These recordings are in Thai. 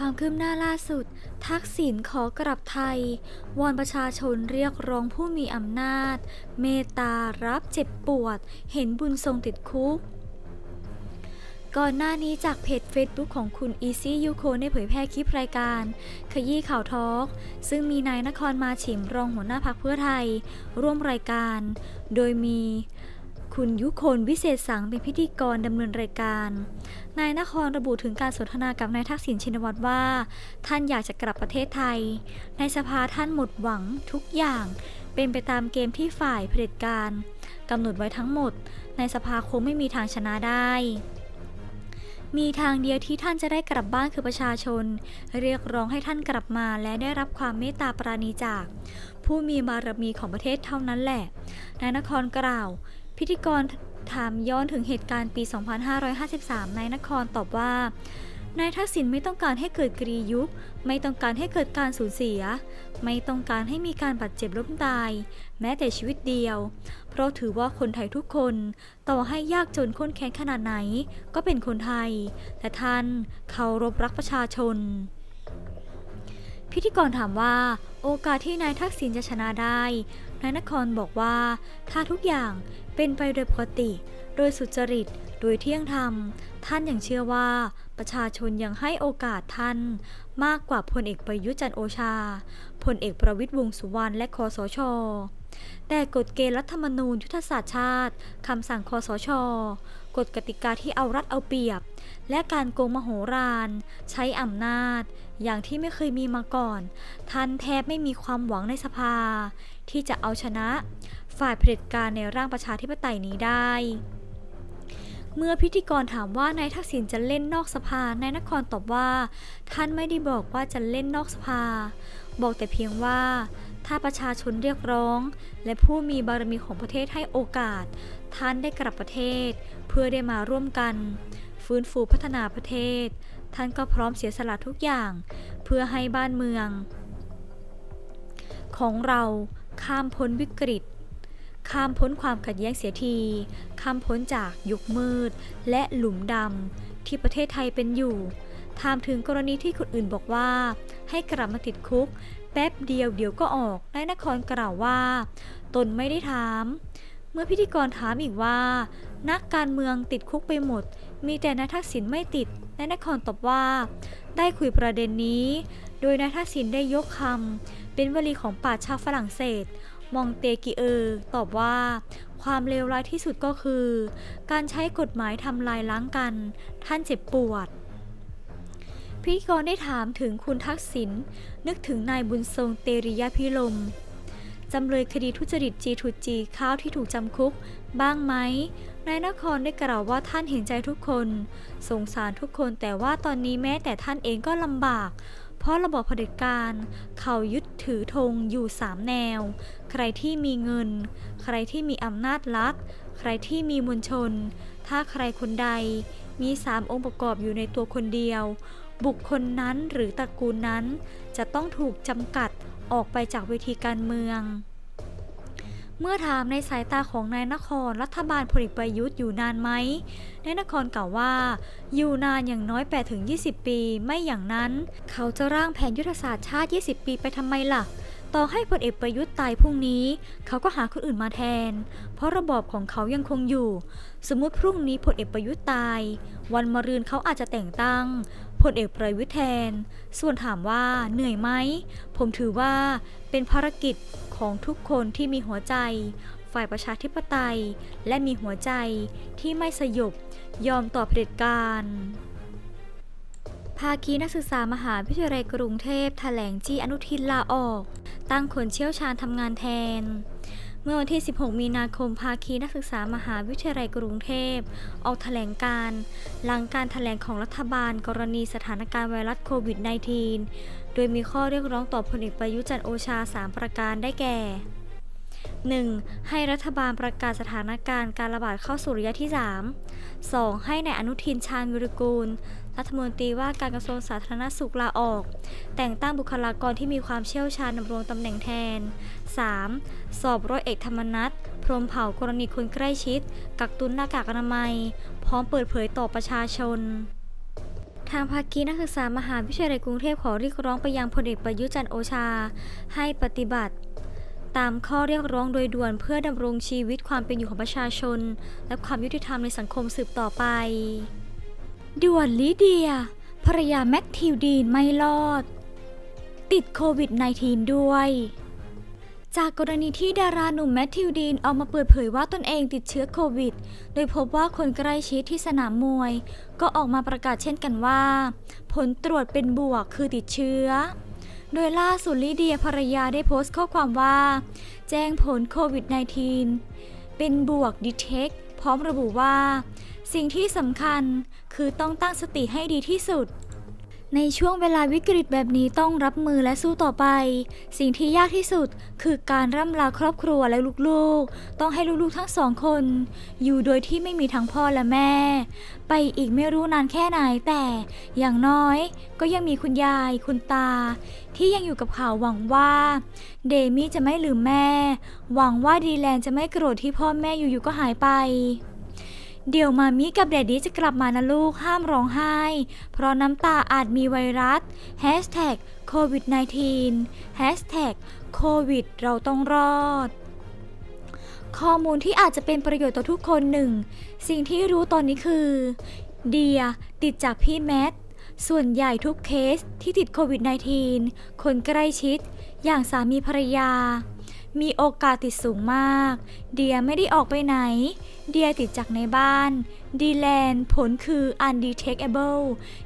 ความคืบหน้าล่าสุด ทักษิณขอกลับไทย วอนประชาชนเรียกร้องผู้มีอำนาจ เมตตารับเจ็บปวด เห็นบุญทรงติดคุก ก่อนหน้านี้จากเพจ Facebook ของคุณ Easy y u k o ได้เผยแพร่คลิปรายการ ขยี้ข่าวทอล์กซึ่งมีนายนครมาฉิมรองหัวหน้าพักเพื่อไทย ร่วมรายการ โดยมี คุณยุคนวิเศษสังเป็นพิธีกรดำเนินรายการ นายนครระบุถึงการสนทนากับนายทักษิณชินวัตรว่า ท่านอยากจะกลับประเทศไทย ในสภาท่านหมดหวังทุกอย่าง เป็นไปตามเกมที่ฝ่ายเผด็จการกำหนดไว้ทั้งหมด ในสภาคงไม่มีทางชนะได้ มีทางเดียวที่ท่านจะได้กลับบ้านคือประชาชน เรียกร้องให้ท่านกลับมาและได้รับความเมตตาปราณีจาก ผู้มีบารมีของประเทศเท่านั้นแหละ นายนครกล่าว พิธีกรถามย้อนถึงเหตุการณ์ปี 2553 นายนครตอบว่า นายทักษิณไม่ต้องการให้เกิดกรียุค ไม่ต้องการให้เกิดการสูญเสีย ไม่ต้องการให้มีการบาดเจ็บล้มตาย แม้แต่ชีวิตเดียว เพราะถือว่าคนไทยทุกคน ต่อให้ยากจนข้นแค้นขนาดไหน ก็เป็นคนไทย แต่ท่านเคารพรักประชาชนพิธีกรถามว่าโอกาสที่นายทักษิณจะชนะได้นายนครบอกว่า ถ้าทุกอย่างเป็นไปโดยปกติ โดยสุจริต โดยเที่ยงธรรม ท่านยังเชื่อว่า ประชาชนยังให้โอกาสท่าน มากกว่าพลเอกประยุจันโอชา พลเอกประวิตรวงสุวรรณและคอสช แต่กฎเกณฑ์รัฐธรรมนูญยุทธศาสตร์ชาติคำสั่งคอสช กฎกติกาที่เอารัดเอาเปรียบ และการโกงมโหฬารใช้อำนาจ อย่างที่ไม่เคยมีมาก่อน ท่านแทบไม่มีความหวังในสภา ที่จะเอาชนะ ฝ่ายเผด็จการในร่างประชาธิปไตยนี้ได้ เมื่อพิธีกรถามว่านายทักษิณจะเล่นนอกสภานายนครตอบว่า ท่านไม่ได้บอกว่าจะเล่นนอกสภา บอกแต่เพียงว่าถ้าประชาชนเรียกร้อง และผู้มีบารมีของประเทศให้โอกาส ท่านได้กลับประเทศ เพื่อได้มาร่วมกัน ฟื้นฟูพัฒนาประเทศ ท่านก็พร้อมเสียสละทุกอย่าง เพื่อให้บ้านเมือง ของเรา ข้ามพ้นวิกฤต ข้ามพ้นความขัดแย้งเสียที ข้ามพ้นจากยุคมืด และหลุมดำที่ประเทศไทยเป็นอยู่ถามถึงกรณีที่คนอื่นบอกว่า ให้กลับมาติดคุก แป๊บเดียวเดี๋ยวก็ออกนายนครกล่าวว่า ตนไม่ได้ถาม เมื่อพิธีกรถามอีกว่า นักการเมืองติดคุกไปหมด มีแต่นายทักษิณไม่ติดนายนครตอบว่า ได้คุยประเด็นนี้ โดยนายทักษิณได้ยกคำเป็นวลีของปราชาวฝรั่งเศส มองเตกิเออร์ตอบว่า ความเลวร้ายที่สุดก็คือ การใช้กฎหมายทำลายล้างกัน ท่านเจ็บปวด พิธีกรได้ถามถึงคุณทักษิณนึกถึงนายบุญทรงเตริยพิลมจำเลยคดีทุจริตจีทูจีข้าวที่ถูกจำคุก บ้างไหม นายนครได้กล่าวว่าท่านเห็นใจทุกคน สงสารทุกคนแต่ว่าตอนนี้แม้แต่ท่านเองก็ลำบาก ราะระบบเผด็จการ เขายึดถือธงอยู่สามแนว ใครที่มีเงิน ใครที่มีอำนาจรัฐ ใครที่มีมวลชน ถ้าใครคนใดมีสามองค์ประกอบอยู่ในตัวคนเดียว บุคคลนั้นหรือตระกูลนั้นจะต้องถูกจำกัดออกไปจากเวทีการเมือง เมื่อถามในสายตาของนายนครรัฐบาลพลเอกประยุทธ์อยู่นานไหมนายนครกล่าวว่า อยู่นานอย่างน้อย8-20 ปี ไม่อย่างนั้น เขาจะร่างแผนยุทธศาสตร์ชาติ 20 ปีไปทำไมล่ะ ต่อให้พลเอกประยุทธ์ตายพรุ่งนี้ เขาก็หาคนอื่นมาแทน เพราะระบอบของเขายังคงอยู่ สมมติพรุ่งนี้พลเอกประยุทธ์ตาย วันมะรืนเขาอาจจะแต่งตั้ง ลเอกประยุทธ์แทน ส่วนถามว่าเหนื่อยไหม ผมถือว่าเป็นภารกิจของทุกคนที่มีหัวใจ ฝ่ายประชาธิปไตย และมีหัวใจที่ไม่สยบยอมต่อเผด็จการภาคีนักศึกษามหาวิทยาลัยกรุงเทพแถลงจี้อนุทินลาออก ตั้งคนเชี่ยวชาญทำงานแทน เมื่อวันที่ 16 มีนาคมภาคีนักศึกษามหาวิทยาลัยกรุงเทพ ออกแถลงการ์หลังการแถลงของรัฐบาลกรณีสถานการณ์ไวรัสโควิด -19 โดยมีข้อเรียกร้องต่อพลเอกประยุทธ์จันโอชา 3 ประการได้แก่ 1. ให้รัฐบาลประกาศสถานการณ์การระบาดเข้าสู่ระยะที่ 3 2. ให้ในายอนุทินชาญวิรุกูล รัฐมนตรีว่าการกระทรวงสาธารณสุขลาออก แต่งตั้งบุคลากรที่มีความเชี่ยวชาญดำรงตำแหน่งแทน 3. สอบร้อยเอกธรรมนัฐพรมเผากรณีคนใกล้ชิด กักตุนหน้ากากอนามัย พร้อมเปิดเผยต่อประชาชนทางภาคีนักศึกษามหาวิทยาลัยกรุงเทพขอเรียกร้องไปยังพลเอกประยุจันทร์โอชา ให้ปฏิบัติ ตามข้อเรียกร้องโดยด่วนเพื่อดำรงชีวิตความเป็นอยู่ของประชาชน และความยุติธรรมในสังคมสืบต่อไป ด่วนลิเดีย ภรรยาแมทธิวดีนไม่รอด ติดโควิด -19 ด้วย จากกรณีที่ดาราหนุ่มแมทธิวดีนออกมาเปิดเผยว่าตนเองติดเชื้อโควิด โดยพบว่าคนใกล้ชิดที่สนามมวย ก็ออกมาประกาศเช่นกันว่า ผลตรวจเป็นบวกคือติดเชื้อ โดยล่าสุดลิเดียภรรยาได้โพสต์ข้อความว่า แจ้งผลโควิด -19 เป็นบวกดีเทคพร้อมระบุว่า สิ่งที่สำคัญคือต้องตั้งสติให้ดีที่สุด ในช่วงเวลาวิกฤตแบบนี้ต้องรับมือและสู้ต่อไป สิ่งที่ยากที่สุดคือการร่ำลาครอบครัวและลูกๆ ต้องให้ลูกๆทั้งสองคน อยู่โดยที่ไม่มีทั้งพ่อและแม่ ไปอีกไม่รู้นานแค่ไหนแต่อย่างน้อยก็ยังมีคุณยายคุณตา ที่ยังอยู่กับเขาหวังว่า เดมี่จะไม่ลืมแม่ หวังว่าดีแลนจะไม่โกรธที่พ่อแม่อยู่ๆก็หายไป เดี๋ยวมามิกับแดดดี้จะกลับมานะลูกห้ามร้องไห้ เพราะน้ำตาอาจมีไวรัส Hashtag COVID 19 Hashtag โควิดเราต้องรอด ข้อมูลที่อาจจะเป็นประโยชน์ต่อทุกคนหนึ่ง สิ่งที่รู้ตอนนี้คือ เดียติดจากพี่แมท ส่วนใหญ่ทุกเคสที่ติดโควิด -19 คนใกล้ชิด อย่างสามีภรรยา มีโอกาสติดสูงมาก เดียไม่ได้ออกไปไหน เดียติดจากในบ้าน ดีแลน์ผลคือ undetectable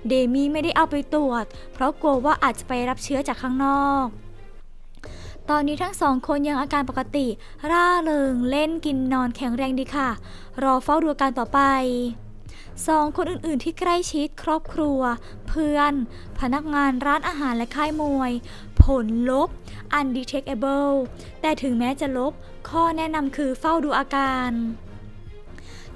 เดมี่ไม่ได้เอาไปตรวจ เพราะกลัวว่าอาจจะไปรับเชื้อจากข้างนอก ตอนนี้ทั้งสองคนยังอาการปกติ ร่าเริงเล่นกินนอนแข็งแรงดีค่ะ รอเฝ้าดูอาการต่อไป สองคนอื่นๆ ที่ใกล้ชิดครอบครัว เพื่อน พนักงานร้านอาหารและค่ายมวย ผลลบ undetectable แต่ถึงแม้จะลบ ข้อแนะนำคือเฝ้าดูอาการ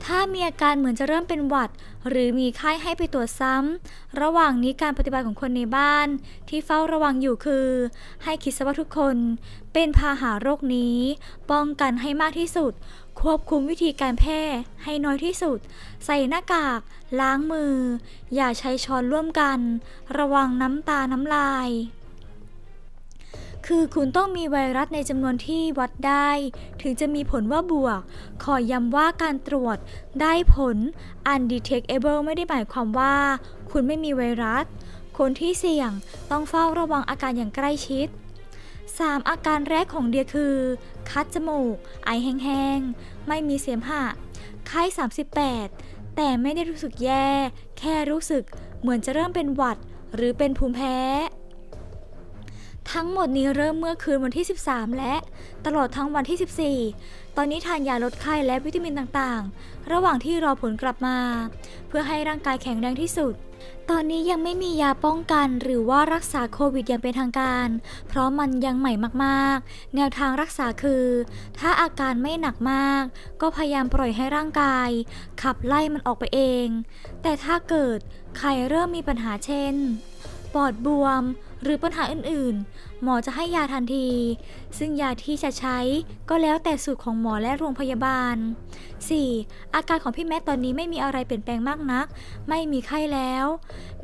ถ้ามีอาการเหมือนจะเริ่มเป็นหวัด หรือมีไข้ให้ไปตรวจซ้ำ ระหว่างนี้การปฏิบัติของคนในบ้าน ที่เฝ้าระวังอยู่คือ ให้คิดซะว่าทุกคน เป็นพาหาโรคนี้ ป้องกันให้มากที่สุด ควบคุมวิธีการแพร่ให้น้อยที่สุด ใส่หน้ากาก ล้างมือ อย่าใช้ช้อนร่วมกัน ระวังน้ำตาน้ำลาย คือคุณต้องมีไวรัสในจำนวนที่วัดได้ ถึงจะมีผลว่าบวก ขอย้ำว่าการตรวจได้ผล undetectable ไม่ได้หมายความว่า คุณไม่มีไวรัส คนที่เสี่ยงต้องเฝ้าระวังอาการอย่างใกล้ชิด 3 อาการแรกของเดียคือ คัดจมูก ไอแห้งๆ ไม่มีเสมหะ ไข้ 38 แต่ไม่ได้รู้สึกแย่ แค่รู้สึกเหมือนจะเริ่มเป็นหวัด หรือเป็นภูมิแพ้ ทั้งหมดนี้เริ่มเมื่อคืนวันที่ 13 และ ตลอดทั้งวันที่ 14 ตอนนี้ทานยาลดไข้และวิตามินต่างๆ ระหว่างที่รอผลกลับมา เพื่อให้ร่างกายแข็งแรงที่สุด ตอนนี้ยังไม่มียาป้องกันหรือว่ารักษาโควิดอย่างเป็นทางการ เพราะมันยังใหม่มากๆ แนวทางรักษาคือ ถ้าอาการไม่หนักมาก ก็พยายามปล่อยให้ร่างกาย ขับไล่มันออกไปเอง แต่ถ้าเกิดใครเริ่มมีปัญหาเช่น ปอดบวม หรือปัญหาอื่นๆ หมอจะให้ยาทันที ซึ่งยาที่จะใช้ก็แล้วแต่สูตรของหมอและโรงพยาบาล 4. อาการของพี่แม็กตอนนี้ไม่มีอะไรเปลี่ยนแปลงมากนัก ไม่มีไข้แล้ว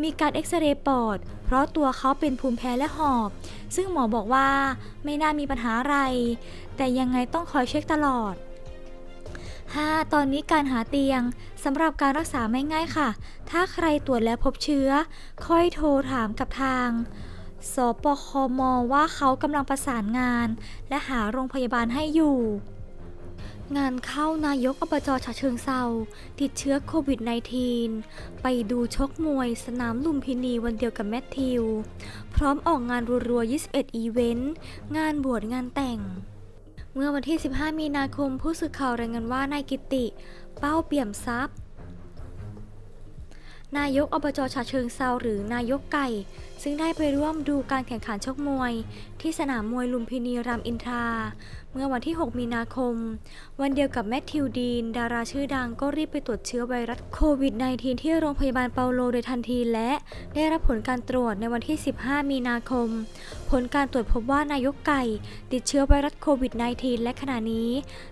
มีการเอ็กซเรย์ปอด เพราะตัวเขาเป็นภูมิแพ้และหอบ ซึ่งหมอบอกว่าไม่น่ามีปัญหาอะไร แต่ยังไงต้องคอยเช็คตลอด 5. ตอนนี้การหาเตียงสำหรับการรักษาไม่ง่ายค่ะ ถ้าใครตรวจแล้วพบเชื้อ ค่อยโทรถามกับทาง สปคมว่าเขากำลังประสานงาน และหาโรงพยาบาลให้อยู่ งานเข้านายกอบจฉะเชิงเซาติดเชื้อโควิด -19 ไปดูชกมวยสนามลุมพินีวันเดียวกับแมทธิว พร้อมออกงานรัวๆ 21 อีเวนต์ งานบวชงานแต่ง เมื่อวันที่ 15 มีนาคมผู้สื่อข่าวรายงานว่านายกิติ เป้าเปี่ยมทรัพย์ นายกอบจฉะเชิงเซาหรือนายกไก่ ซึ่งได้ไปร่วมดูการแข่งขันชกมวย ที่สนามมวยลุมพินีรามอินทรา เมื่อวันที่ 6 มีนาคม วันเดียวกับแมทธิวดีน ดาราชื่อดังก็รีบไปตรวจเชื้อไวรัสโควิด -19 ที่โรงพยาบาลเปาโลโดยทันทีและได้รับผลการตรวจในวันที่ 15 มีนาคม ผลการตรวจพบว่านายกไก่ ติดเชื้อไวรัสโควิด -19 และขณะนี้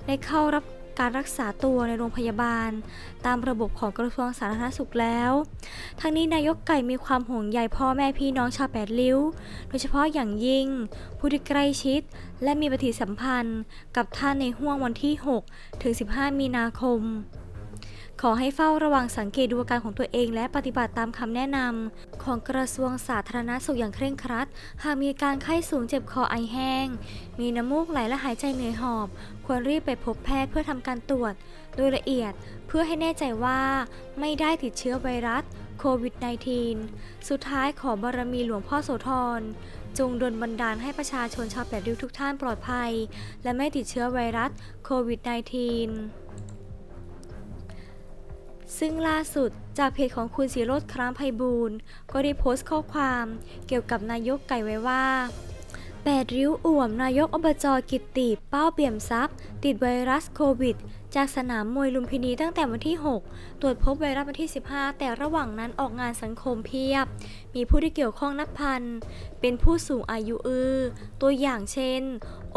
ได้เข้ารับ การรักษาตัวในโรงพยาบาล ตามระบบของกระทรวงสาธารณสุขแล้ว ทั้งนี้นายกไก่มีความห่วงใยพ่อแม่พี่น้องชาวแปดริ้ว โดยเฉพาะอย่างยิ่ง ผู้ที่ใกล้ชิด และมีปฏิสัมพันธ์ กับท่านในห่วงวันที่ 6 ถึง 15 มีนาคม ขอให้เฝ้าระวังสังเกตดูอาการของตัวเองและปฏิบัติตามคำแนะนำของกระทรวงสาธารณสุขอย่างเคร่งครัด หากมีการไข้สูงเจ็บคอไอแห้ง มีน้ำมูกไหลและหายใจเหนื่อยหอบ ควรรีบไปพบแพทย์เพื่อทำการตรวจ โดยละเอียดเพื่อให้แน่ใจว่าไม่ได้ติดเชื้อไวรัสโควิด -19 สุดท้ายขอบารมีหลวงพ่อโสธรจงดลบันดาลให้ประชาชนชาวแปดริ้วทุกท่านปลอดภัย และไม่ติดเชื้อไวรัสโควิด -19 ซึ่งล่าสุดจากเพจของคุณสีโรดครามไพบูลก็ได้โพสต์ข้อความเกี่ยวกับนายกไก่ไว้ว่าแปดริ้วอ่วมนายกอบจกิตติเป้าเปี่ยมทรัพย์ ติดไวรัสโควิด จากสนามมวยลุมพินีตั้งแต่วันที่ 6 ตรวจพบไวรัสวันที่ 15 แต่ระหว่างนั้นออกงานสังคมเพียบ มีผู้ที่เกี่ยวข้องนับพัน เป็นผู้สูงอายุอือ ตัวอย่างเช่น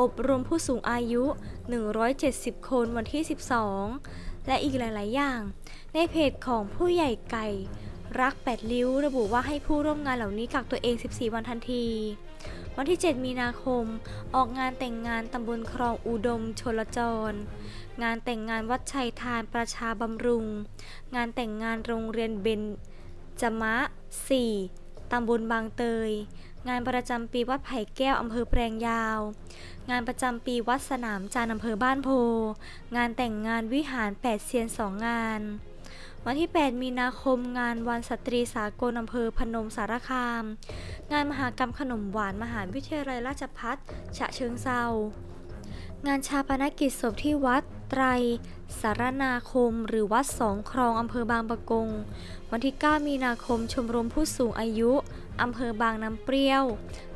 อบรมผู้สูงอายุ 170 คนวันที่ 12 และอีกหลาย ๆ อย่าง ในเพจของผู้ใหญ่ไก่ รักแปดริ้ว ระบุว่าให้ผู้ร่วมงานเหล่านี้กักตัวเอง 14 วันทันที วันที่ 7 มีนาคม ออกงานแต่งงานตำบลครองอุดมชลจร งานแต่งงานวัดชัยทานประชาบำรุง งานแต่งงานโรงเรียนเบนจมะ 4ตำบลบางเตย งานประจำปีวัดไผ่แก้วอำเภอแปลงยาว งานประจำปีวัดสนามจันทร์อำเภอบ้านโพ งานแต่งงานวิหารแปดเซียนสองงาน วันที่ 8 มีนาคมงานวันสตรีสากลอำเภอพนมสารคาม งานมหากรรมขนมหวานมหาวิทยาลัยราชภัฏฉะเชิงเซางานชาปนกิจศพที่วัดไตรสารนาคม หรือวัดสองครองอำเภอบางปะกง วันที่ 9 มีนาคมชมรมผู้สูงอายุ อำเภอบางน้ำเปรี้ยว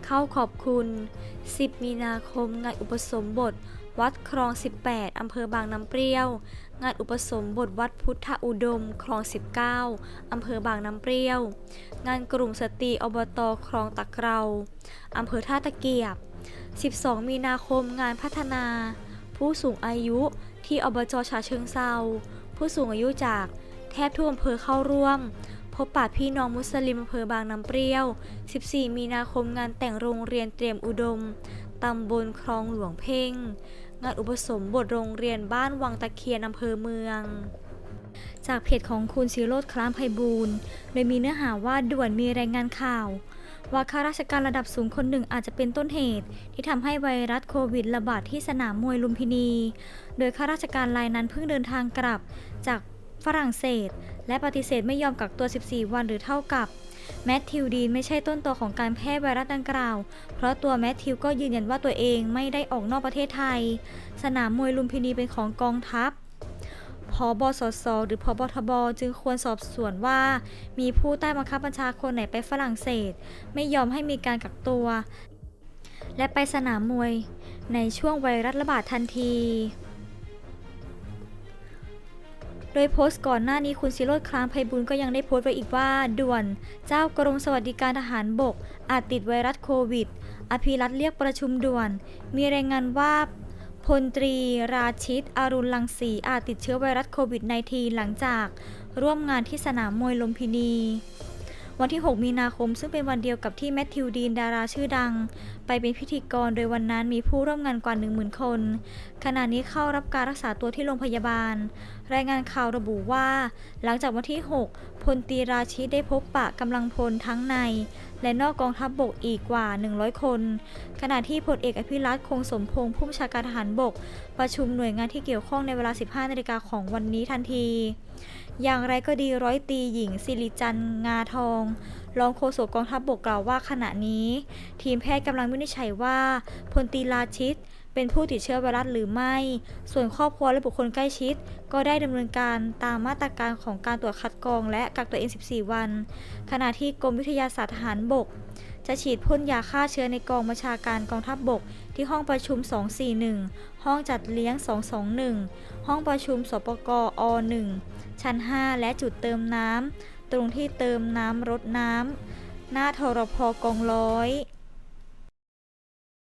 เข้าขอบคุณ 10 มีนาคมงานอุปสมบท วัดคลอง 18 อำเภอบางน้ำเปรี้ยว งานอุปสมบทวัดพุทธอุดม คลอง 19 อำเภอบางน้ำเปรี้ยว งานกลุ่มสตรีอบตคลองตะเกราอำเภอท่าตะเกียบ 12 มีนาคมงานพัฒนา ผู้สูงอายุที่อบจฉะเชิงเซาผู้สูงอายุจากแทบทั่วอำเภอเข้าร่วม พบปะพี่น้องมุสลิมอำเภอบางน้ำเปรี้ยว 14 มีนาคมงานแต่งโรงเรียนเตรียมอุดม ตำบลคลองหลวงเพ่ง งานอุปสมบทโรงเรียนบ้านวังตะเคียนอำเภอเมือง จากเพจของคุณศิโรดคล้ามไพบูลย์โดยมีเนื้อหาว่าด่วนมีรายงานข่าว ว่าข้าราชการระดับสูงคนหนึ่งอาจจะเป็นต้นเหตุ ที่ทำให้ไวรัสโควิดระบาดที่สนามมวยลุมพินี โดยข้าราชการรายนั้นเพิ่งเดินทางกลับจากฝรั่งเศส และปฏิเสธไม่ยอมกักตัว 14 วันหรือเท่ากับแมทธิวดีนไม่ใช่ต้นตัวของการแพร่ไวรัสดังกล่าว เพราะตัวแมทธิวก็ยืนยันว่าตัวเองไม่ได้ออกนอกประเทศไทย สนามมวยลุมพินีเป็นของกองทัพพบสสหรือพบทบจึงควรสอบสวนว่า มีผู้ใต้บังคับบัญชาคนไหนไปฝรั่งเศส ไม่ยอมให้มีการกักตัว และไปสนามมวยในช่วงไวรัสระบาดทันที โดยโพสต์ก่อนหน้านี้คุณศิโรดคลางไพบุญก็ยังได้โพสต์ไว้อีกว่า ด่วน เจ้ากรมสวัสดิการทหารบก อาจติดไวรัสโควิด อภิรัตเรียกประชุมด่วน มีรายงานว่าพลตรีราชิต อรุณลังสีอาจติดเชื้อไวรัสโควิด -19 หลังจาก ร่วมงานที่สนามมวยลุมพินี วันที่ 6 มีนาคม ซึ่งเป็นวันเดียวกับที่แมทธิวดีนดาราชื่อดัง ไปเป็นพิธีกรโดยวันนั้นมีผู้ร่วมงานกว่า 10,000 คน ขณะนี้เข้ารับการรักษาตัวที่โรงพยาบาล รายงานข่าวระบุว่า หลังจากวันที่ 6 พลตีราชิได้พบปะกำลังพลทั้งใน และนอกกองทัพบบกอีกกว่า 100 คน ขณะที่พลเอกอภิรัตคงสมพงษ์ผู้บัญชาการทหารบก ประชุมหน่วยงานที่เกี่ยวข้องในเวลา 15 นาฬิกาของวันนี้ทันที อย่างไรก็ดีร้อยตีหญิงสิริจันงาทองรองโฆษกกองทัพบบกกล่าวว่าขณะนี้ ทีมแพทย์กำลังวินิจฉัยว่าพลตีราชิต เป็นผู้ติดเชื้อไวรัสหรือไม่ ส่วนครอบครัวและบุคคลใกล้ชิด ก็ได้ดำเนินการตามมาตรการของการตรวจคัดกรองและกักตัวเอง 14 วัน ขณะที่กรมวิทยาศาสตร์ทหารบก จะฉีดพ่นยาฆ่าเชื้อในกองบัญชาการกองทัพบบก ที่ห้องประชุม 241 ห้องจัดเลี้ยง 221 ห้องประชุมสปกอ1 ชั้น 5 และจุดเติมน้ำ ตรงที่เติมน้ำรดน้ำ หน้าทรพกองร้อย